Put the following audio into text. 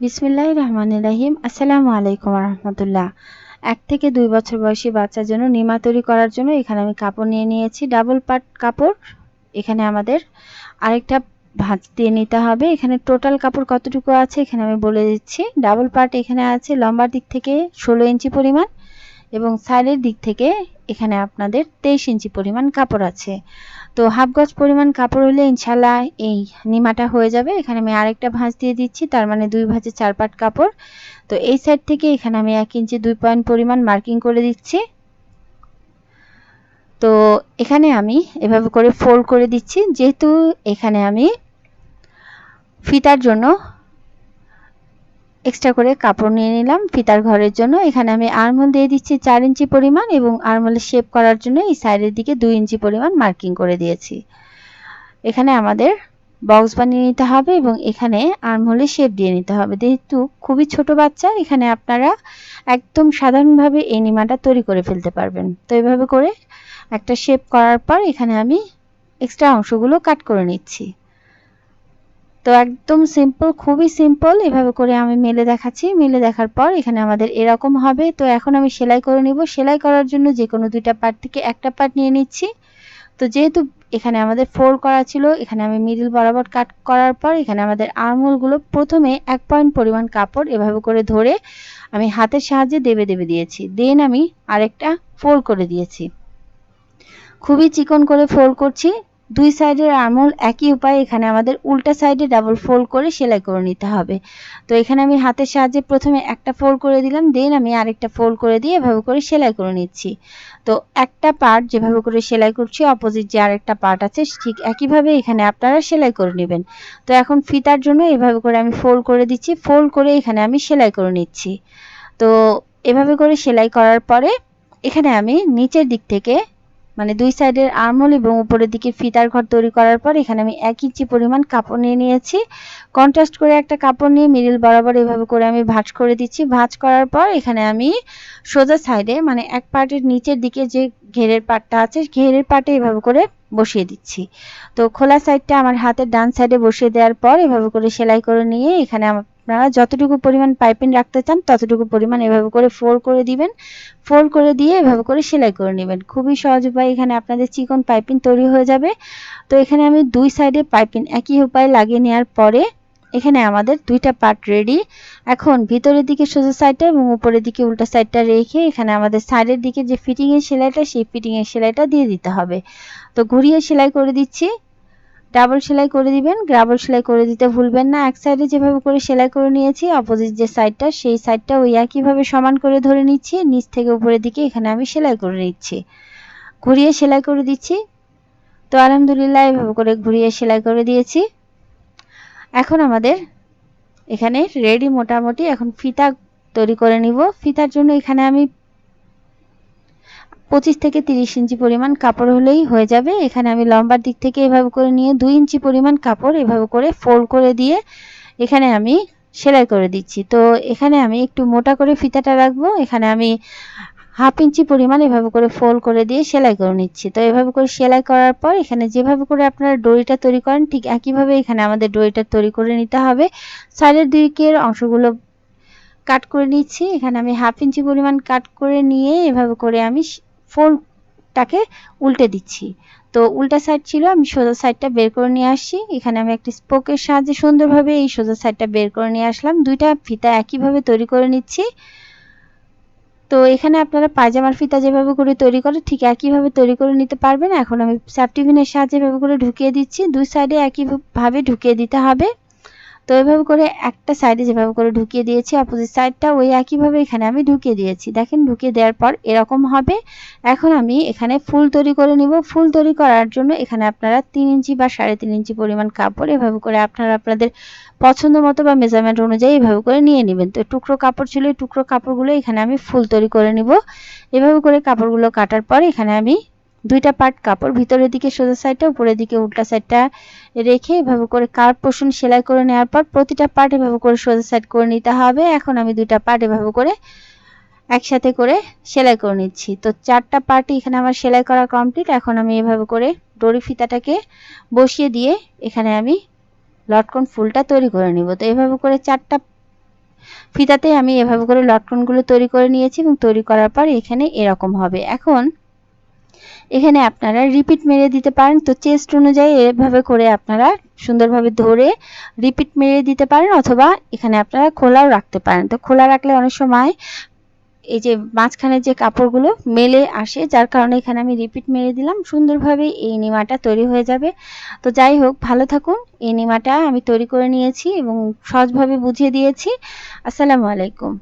বিসমিল্লাহ রহমান রাহিম আসসালামু আলাইকুম রহমতুল্লাহ এক থেকে দুই বছর বয়সী বাচ্চার জন্য নিমা তৈরি করার জন্য এখানে আমি কাপড় নিয়ে নিয়েছি। ডাবল পাট কাপড়। এখানে আমাদের আরেকটা ভাঁজ দিয়ে নিতে হবে। এখানে টোটাল কাপড় কতটুকু আছে এখানে আমি বলে দিচ্ছি। ডাবল পার্ট এখানে আছে লম্বার দিক থেকে ষোলো ইঞ্চি পরিমাণ এবং সাইডের দিক থেকে এখানে আপনাদের তেইশ ইঞ্চি পরিমাণ কাপড় আছে। তো হাফ গজ পরিমাণ কাপড় হলে ইনশাল্লাহ এই নিমাটা হয়ে যাবে। এখানে আমি আরেকটা ভাঁজ দিয়ে দিচ্ছি, তার মানে দুই ভাঁজে চার পাট কাপড়। তো এই সাইড থেকে এখানে আমি এক ইঞ্চি দুই পয়েন্ট পরিমাণ মার্কিং করে দিচ্ছি। তো এখানে আমি এভাবে করে ফোল্ড করে দিচ্ছি, যেহেতু এখানে আমি ফিতার জন্য এক্সট্রা করে কাপড় নিয়ে নিলাম ফিতার ঘরের জন্য। এখানে আমি আরমোল দিয়ে দিচ্ছি চার ইঞ্চি পরিমাণ এবং আরমোলে শেপ করার জন্য এই সাইডের দিকে দুই ইঞ্চি পরিমাণ মার্কিং করে দিয়েছি। এখানে আমাদের বক্স বানিয়ে নিতে হবে এবং এখানে আর্মহোলে শেপ দিয়ে নিতে হবে। যেহেতু খুবই ছোট বাচ্চা, এখানে আপনারা একদম সাধারণভাবে এই নিমাটা তৈরি করে ফেলতে পারবেন। তো এভাবে করে একটা শেপ করার পর এখানে আমি এক্সট্রা অংশগুলো কাট করে নিচ্ছি। তো একদম সিম্পল খুবই সিম্পল এভাবে করে আমি মেলে দেখাচ্ছি। মেলে দেখার পর এখানে আমাদের এরকম হবে। তো এখন আমি সেলাই করে নিব। সেলাই করার জন্য যে কোনো দুইটা পার্ট থেকে একটা পার্ট নিয়ে নিচ্ছি। তো যেহেতু এখানে আমাদের ফোর করা ছিল, এখানে আমি মিডিল বরাবর কাট করার পর এখানে আমাদের আর্মহোলগুলো প্রথমে এক পয়েন্ট পরিমাণ কাপড় এভাবে করে ধরে আমি হাতের সাহায্যে দেবে দেবে দিয়েছি। দেন আমি আরেকটা ফোল্ড করে দিয়েছি। খুবই চিকন করে ফোল্ড করছি। দুই সাইডের আমল একই উপায়ে এখানে আমাদের উল্টা সাইডে ডাবল ফোল্ড করে সেলাই করে নিতে হবে। তো এখানে আমি হাতের সাহায্যে প্রথমে একটা ফোল্ড করে দিলাম দেন আমি আরেকটা ফোল্ড করে দিয়ে এভাবে করে সেলাই করে নিচ্ছি। তো একটা পার্ট যেভাবে করে সেলাই করছি অপোজিট যে আরেকটা পার্ট আছে, ঠিক একইভাবে এখানে আপনারা সেলাই করে নেবেন। তো এখন ফিতার জন্য এভাবে করে আমি ফোল্ড করে দিচ্ছি ফোল্ড করে এখানে আমি সেলাই করে নিচ্ছি। তো এভাবে করে সেলাই করার পরে এখানে আমি নিচের দিক থেকে মানে দুই সাইডের আর্মল এবং উপরের দিকে ফিতার ঘর তৈরি করার পর এখানে আমি এক ইঞ্চি পরিমাণ কাপড় নিয়ে নিয়েছি। কন্ট্রাস্ট করে একটা কাপড় নিয়ে মিডিল বরাবর এভাবে করে আমি ভাঁজ করে দিচ্ছি। ভাঁজ করার পর এখানে আমি সোজা সাইডে মানে এক পার্টের নিচের দিকে যে ঘেরের পাটটা আছে, ঘেরের পাটে এভাবে করে বসিয়ে দিচ্ছি। তো খোলা সাইডটা আমার হাতের ডান সাইডে বসিয়ে দেওয়ার পর এভাবে করে সেলাই করে নিয়ে এখানে আপনারা যতটুকু পরিমাণ পাইপিং রাখতে চান, ততটুকু পরিমাণ এভাবে করে ফোল্ড করে দিবেন। ফোল্ড করে দিয়ে এভাবে করে সেলাই করে নেবেন। খুবই সহজ উপায়, এখানে আপনাদের চিকন পাইপিং তৈরি হয়ে যাবে। তো এখানে আমি দুই সাইডে পাইপিং একই উপায় লাগিয়ে নেওয়ার পরে, এখানে আমাদের দুইটা পার্ট রেডি এখন ভিতরের দিকে সোজা সাইডটা এবং উপরের দিকে উল্টা সাইডটা রেখে এখানে আমাদের সাইডের দিকে যে ফিটিংয়ের সেলাইটা, সেই ফিটিংয়ের সেলাইটা দিয়ে দিতে হবে। তো ঘুরিয়ে সেলাই করে দিচ্ছি। ডাবল সেলাই করে দিবেন, ডাবল সেলাই করে দিতে ভুলবেন না। এক সাইডে যেভাবে করে সেলাই করে নিয়েছি অপোজিট যে সাইডটা সেই সাইডটা ওই একইভাবে সমান করে ধরে নিচ্ছি। নিচ থেকে উপরের দিকে এখানে আমি সেলাই করে নিচ্ছি। ঘুরিয়ে সেলাই করে দিচ্ছি। তো আলহামদুলিল্লাহ এভাবে করে ঘুরিয়ে সেলাই করে দিয়েছি। এখন আমাদের এখানে রেডি মোটামুটি, এখন ফিতা তৈরি করে নিব। ফিতার জন্য এখানে আমি পঁচিশ থেকে তিরিশ ইঞ্চি পরিমাণ কাপড় হলেই হয়ে যাবে। এখানে আমি লম্বার দিক থেকে এভাবে করে নিয়ে দুই ইঞ্চি পরিমাণ কাপড় এভাবে করে ফোল্ড করে দিয়ে এখানে আমি সেলাই করে দিচ্ছি। তো এখানে আমি একটু মোটা করে ফিতাটা রাখব। এখানে আমি হাফ ইঞ্চি পরিমাণ এভাবে করে ফোল্ড করে দিয়ে সেলাই করে নিচ্ছি। তো এভাবে করে সেলাই করার পর এখানে যেভাবে করে আপনারা দড়িটা তৈরি করেন, ঠিক একইভাবে এখানে আমাদের দড়িটা তৈরি করে নিতে হবে। সাইডের দিকের অংশগুলো কাট করে নিচ্ছি। এখানে আমি হাফ ইঞ্চি পরিমাণ কাট করে নিয়ে এভাবে করে আমি ফোল্ডটাকে উল্টে দিচ্ছি। তো উল্টা সাইড ছিল, আমি সোজা সাইডটা বের করে নিয়ে আসছি। এখানে আমি একটি স্পোকের সাহায্যে সুন্দরভাবে এই সোজা সাইডটা বের করে নিয়ে আসলাম। দুইটা ফিতা একইভাবে তৈরি করে নিচ্ছি। তো এখানে আপনারা পায়জামার ফিতা যেভাবে করে তৈরি করে, ঠিক একইভাবে তৈরি করে নিতে পারবেন। এখন আমি স্যাপটিভিনের সাহায্যে এভাবে করে ঢুকিয়ে দিচ্ছি। দুই সাইডে একইভাবে ঢুকিয়ে দিতে হবে। তো এভাবে করে একটা সাইডে যেভাবে করে ঢুকিয়ে দিয়েছি অপোজিট সাইডটা ওই একইভাবে এখানে আমি ঢুকিয়ে দিয়েছি। দেখেন, ঢুকিয়ে দেওয়ার পর এরকম হবে। এখন আমি এখানে ফুল তৈরি করে নিব। ফুল তৈরি করার জন্য এখানে আপনারা তিন ইঞ্চি বা সাড়ে তিন ইঞ্চি পরিমাণ কাপড় এভাবে করে আপনারা আপনাদের পছন্দ মতো বা মেজারমেন্ট অনুযায়ী এভাবে করে নিয়ে নেবেন। তো টুকরো কাপড় ছিল, এই টুকরো কাপড়গুলো এখানে আমি ফুল তৈরি করে নিব। এভাবে করে কাপড়গুলো কাটার পর এখানে আমি দুইটা পার্ট কাপড়, ভিতরের দিকে সোজা সাইডটা উপরের দিকে উল্টা সাইডটা রেখে এভাবে করে কার পোষণ সেলাই করে নেওয়ার পর প্রতিটা পার্ট এভাবে করে সোজা সাইড করে নিতে হবে। এখন আমি দুইটা পার্ট এভাবে করে একসাথে করে সেলাই করে নিচ্ছি। তো চারটা পার্টি এখানে আমার সেলাই করা কমপ্লিট এখন আমি এভাবে করে ডরি ফিতাটাকে বসিয়ে দিয়ে এখানে আমি লটকন ফুলটা তৈরি করে নিব। তো এভাবে করে চারটা ফিতাতে আমি এভাবে করে লটকনগুলো তৈরি করে নিয়েছি এবং তৈরি করার পর এখানে এরকম হবে। এখন এখানে আপনারা রিপিট মেরে দিতে পারেন। তো চেস্ট অনুযায়ী এভাবে করে আপনারা সুন্দরভাবে ধরে রিপিট মেরে দিতে পারেন অথবা এখানে আপনারা খোলাও রাখতে পারেন। তো খোলা রাখলে অনেক সময় এই যে মাঝখানে যে কাপড়গুলো মেলে আসে, যার কারণে এখানে আমি রিপিট মেরে দিলাম। সুন্দরভাবে এই নিমাটা তৈরি হয়ে যাবে। তো যাই হোক, ভালো থাকুন। এই নিমাটা আমি তৈরি করে নিয়েছি এবং সহজভাবে বুঝিয়ে দিয়েছি। আসসালামু আলাইকুম।